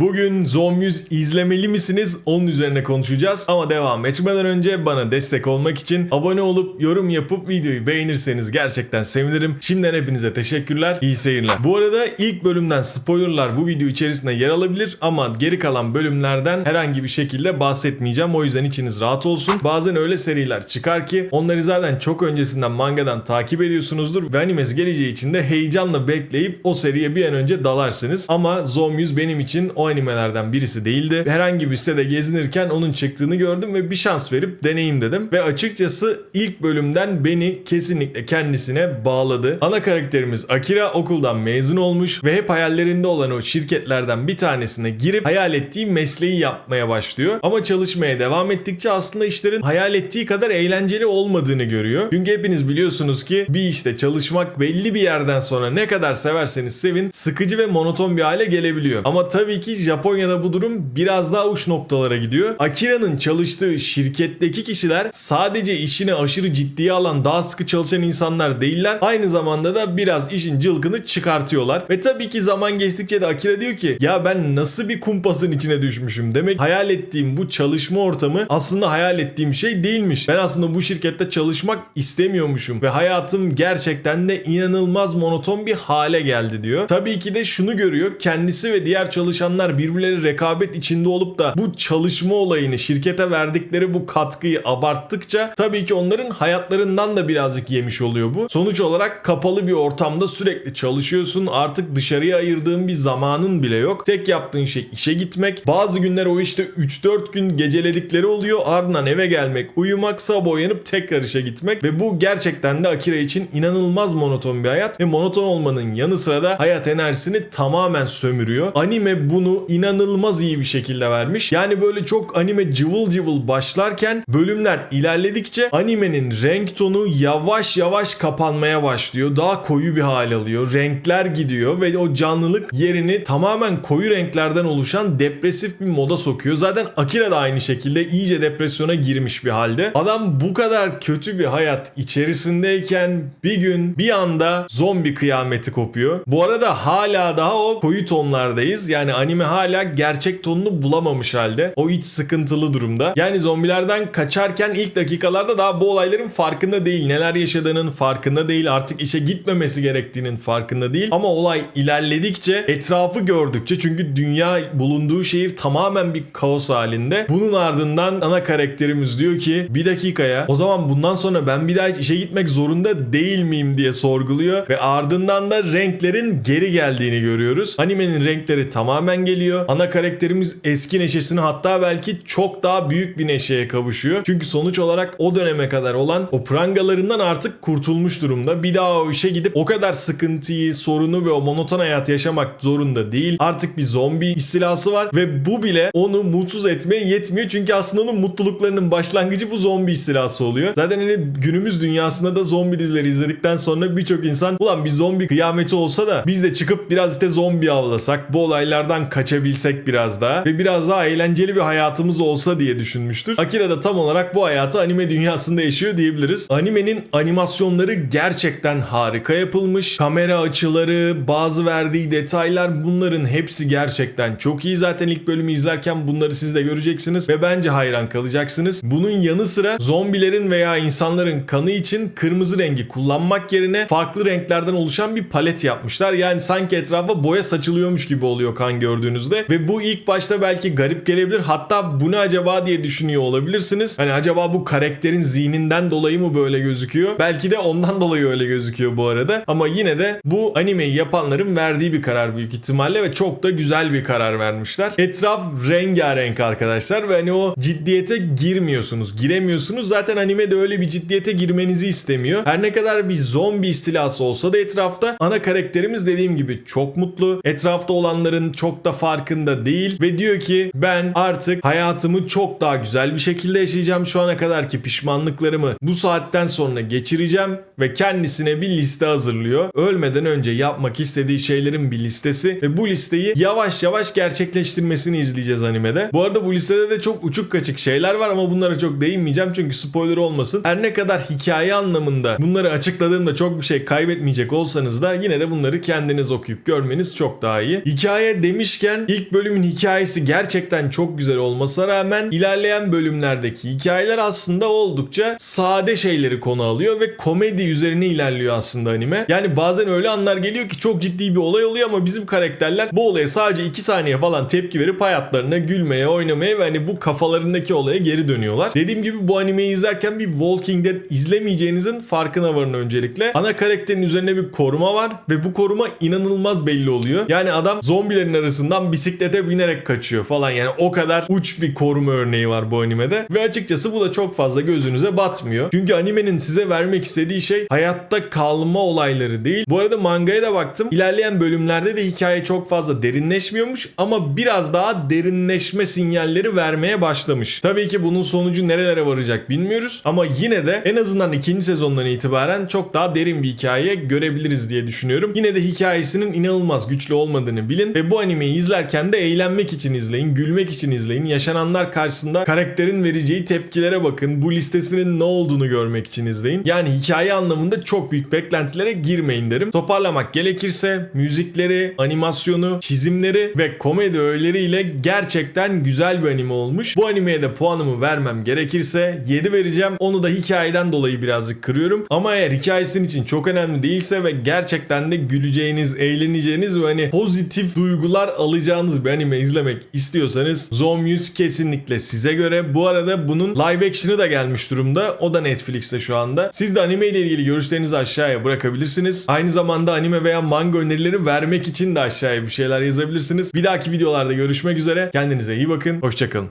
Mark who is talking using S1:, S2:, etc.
S1: Bugün Zombies izlemeli misiniz? Onun üzerine konuşacağız. Ama devam etmeden önce bana destek olmak için abone olup yorum yapıp videoyu beğenirseniz gerçekten sevinirim. Şimdiden hepinize teşekkürler. İyi seyirler. Bu arada ilk bölümden spoilerlar bu video içerisinde yer alabilir ama geri kalan bölümlerden herhangi bir şekilde bahsetmeyeceğim. O yüzden içiniz rahat olsun. Bazen öyle seriler çıkar ki onları zaten çok öncesinden mangadan takip ediyorsunuzdur ve animesi geleceği için de heyecanla bekleyip o seriye bir an önce dalarsınız. Ama Zombies benim için o animelerden birisi değildi. Herhangi bir sitede gezinirken onun çıktığını gördüm ve bir şans verip deneyim dedim. Ve açıkçası ilk bölümden beni kesinlikle kendisine bağladı. Ana karakterimiz Akira okuldan mezun olmuş ve hep hayallerinde olan o şirketlerden bir tanesine girip hayal ettiği mesleği yapmaya başlıyor. Ama çalışmaya devam ettikçe aslında işlerin hayal ettiği kadar eğlenceli olmadığını görüyor. Çünkü hepiniz biliyorsunuz ki bir işte çalışmak belli bir yerden sonra ne kadar severseniz sevin sıkıcı ve monoton bir hale gelebiliyor. Ama tabii ki Japonya'da bu durum biraz daha uç noktalara gidiyor. Akira'nın çalıştığı şirketteki kişiler sadece işini aşırı ciddiye alan daha sıkı çalışan insanlar değiller. Aynı zamanda da biraz işin cılkını çıkartıyorlar. Ve tabii ki zaman geçtikçe de Akira diyor ki ya ben nasıl bir kumpasın içine düşmüşüm. Demek hayal ettiğim bu çalışma ortamı aslında hayal ettiğim şey değilmiş. Ben aslında bu şirkette çalışmak istemiyormuşum ve hayatım gerçekten de inanılmaz monoton bir hale geldi diyor. Tabii ki de şunu görüyor. Kendisi ve diğer çalışanlar birbirleri rekabet içinde olup da bu çalışma olayını şirkete verdikleri bu katkıyı abarttıkça tabii ki onların hayatlarından da birazcık yemiş oluyor bu. Sonuç olarak kapalı bir ortamda sürekli çalışıyorsun. Artık dışarıya ayırdığın bir zamanın bile yok. Tek yaptığın şey işe gitmek. Bazı günler o işte 3-4 gün geceledikleri oluyor. Ardından eve gelmek, uyumak, sabah uyanıp tekrar işe gitmek ve bu gerçekten de Akira için inanılmaz monoton bir hayat ve monoton olmanın yanı sıra da hayat enerjisini tamamen sömürüyor. Anime bunu inanılmaz iyi bir şekilde vermiş. Yani böyle çok anime cıvıl cıvıl başlarken bölümler ilerledikçe animenin renk tonu yavaş yavaş kapanmaya başlıyor. Daha koyu bir hal alıyor. Renkler gidiyor ve o canlılık yerini tamamen koyu renklerden oluşan depresif bir moda sokuyor. Zaten Akira da aynı şekilde iyice depresyona girmiş bir halde. Adam bu kadar kötü bir hayat içerisindeyken bir gün bir anda zombi kıyameti kopuyor. Bu arada hala daha o koyu tonlardayız. Yani anime hala gerçek tonunu bulamamış halde. O iç sıkıntılı durumda. Yani zombilerden kaçarken ilk dakikalarda daha bu olayların farkında değil. Neler yaşadığının farkında değil. Artık işe gitmemesi gerektiğinin farkında değil. Ama olay ilerledikçe etrafı gördükçe çünkü dünya bulunduğu şehir tamamen bir kaos halinde. Bunun ardından ana karakterimiz diyor ki bir dakikaya o zaman bundan sonra ben bir daha hiç işe gitmek zorunda değil miyim diye sorguluyor ve ardından da renklerin geri geldiğini görüyoruz. Animenin renkleri tamamen geliyor. Ana karakterimiz eski neşesini hatta belki çok daha büyük bir neşeye kavuşuyor. Çünkü sonuç olarak o döneme kadar olan o prangalarından artık kurtulmuş durumda. Bir daha o işe gidip o kadar sıkıntıyı, sorunu ve o monoton hayat yaşamak zorunda değil. Artık bir zombi istilası var ve bu bile onu mutsuz etmeye yetmiyor. Çünkü aslında onun mutluluklarının başlangıcı bu zombi istilası oluyor. Zaten hani günümüz dünyasında da zombi dizileri izledikten sonra birçok insan ulan bir zombi kıyameti olsa da biz de çıkıp biraz işte zombi avlasak, bu olaylardan kaçabilsek biraz daha ve biraz daha eğlenceli bir hayatımız olsa diye düşünmüştür. Akira da tam olarak bu hayatı anime dünyasında yaşıyor diyebiliriz. Animenin animasyonları gerçekten harika yapılmış. Kamera açıları, bazı verdiği detaylar bunların hepsi gerçekten çok iyi. Zaten ilk bölümü izlerken bunları siz de göreceksiniz ve bence hayran kalacaksınız. Bunun yanı sıra zombilerin veya insanların kanı için kırmızı rengi kullanmak yerine farklı renklerden oluşan bir palet yapmışlar. Yani sanki etrafa boya saçılıyormuş gibi oluyor kan gördüğünüzde ve bu ilk başta belki garip gelebilir. Hatta bu ne acaba diye düşünüyor olabilirsiniz. Hani acaba bu karakterin zihninden dolayı mı böyle gözüküyor? Belki de ondan dolayı öyle gözüküyor bu arada. Ama yine de bu animeyi yapanların verdiği bir karar büyük ihtimalle ve çok da güzel bir karar vermişler. Etraf rengarenk arkadaşlar ve hani o ciddiyete girmiyorsunuz, giremiyorsunuz. Zaten anime de öyle bir ciddiyete girmenizi istemiyor. Her ne kadar bir zombi istilası olsa da etrafta ana karakterimiz dediğim gibi çok mutlu. Etrafta olanların çok da farkında değil ve diyor ki ben artık hayatımı çok daha güzel bir şekilde yaşayacağım. Şu ana kadarki pişmanlıklarımı bu saatten sonra geçireceğim ve kendisine bir liste hazırlıyor. Ölmeden önce yapmak istediği şeylerin bir listesi ve bu listeyi yavaş yavaş gerçekleştirmesini izleyeceğiz animede. Bu arada bu listede de çok uçuk kaçık şeyler var ama bunlara çok değinmeyeceğim çünkü spoiler olmasın. Her ne kadar hikaye anlamında bunları açıkladığımda çok bir şey kaybetmeyecek olsanız da yine de bunları kendiniz okuyup görmeniz çok daha iyi. Hikaye demişken başlayan ilk bölümün hikayesi gerçekten çok güzel olmasına rağmen ilerleyen bölümlerdeki hikayeler aslında oldukça sade şeyleri konu alıyor ve komedi üzerine ilerliyor aslında anime. Yani bazen öyle anlar geliyor ki çok ciddi bir olay oluyor ama bizim karakterler bu olaya sadece 2 saniye falan tepki verip hayatlarına gülmeye, oynamaya ve hani bu kafalarındaki olaya geri dönüyorlar. Dediğim gibi bu animeyi izlerken bir Walking Dead izlemeyeceğinizin farkına varın öncelikle. Ana karakterin üzerine bir koruma var ve bu koruma inanılmaz belli oluyor. Yani adam zombilerin arasından bisiklete binerek kaçıyor falan yani o kadar uç bir koruma örneği var bu animede. Ve açıkçası bu da çok fazla gözünüze batmıyor. Çünkü animenin size vermek istediği şey hayatta kalma olayları değil. Bu arada mangaya da baktım. İlerleyen bölümlerde de hikaye çok fazla derinleşmiyormuş ama biraz daha derinleşme sinyalleri vermeye başlamış. Tabii ki bunun sonucu nerelere varacak bilmiyoruz ama yine de en azından ikinci sezondan itibaren çok daha derin bir hikaye görebiliriz diye düşünüyorum. Yine de hikayesinin inanılmaz güçlü olmadığını bilin ve bu animeyi izlerken de eğlenmek için izleyin, gülmek için izleyin. Yaşananlar karşısında karakterin vereceği tepkilere bakın. Bu listesinin ne olduğunu görmek için izleyin. Yani hikaye anlamında çok büyük beklentilere girmeyin derim. Toparlamak gerekirse müzikleri, animasyonu, çizimleri ve komedi öğeleriyle gerçekten güzel bir anime olmuş. Bu animeye de puanımı vermem gerekirse 7 vereceğim. Onu da hikayeden dolayı birazcık kırıyorum. Ama eğer hikayesinin için çok önemli değilse ve gerçekten de güleceğiniz, eğleneceğiniz ve hani pozitif duygular alacağınız bir anime izlemek istiyorsanız Zombies kesinlikle size göre. Bu arada bunun live action'ı da gelmiş durumda. O da Netflix'te şu anda. Siz de anime ile ilgili görüşlerinizi aşağıya bırakabilirsiniz. Aynı zamanda anime veya manga önerileri vermek için de aşağıya bir şeyler yazabilirsiniz. Bir dahaki videolarda görüşmek üzere. Kendinize iyi bakın. Hoşçakalın.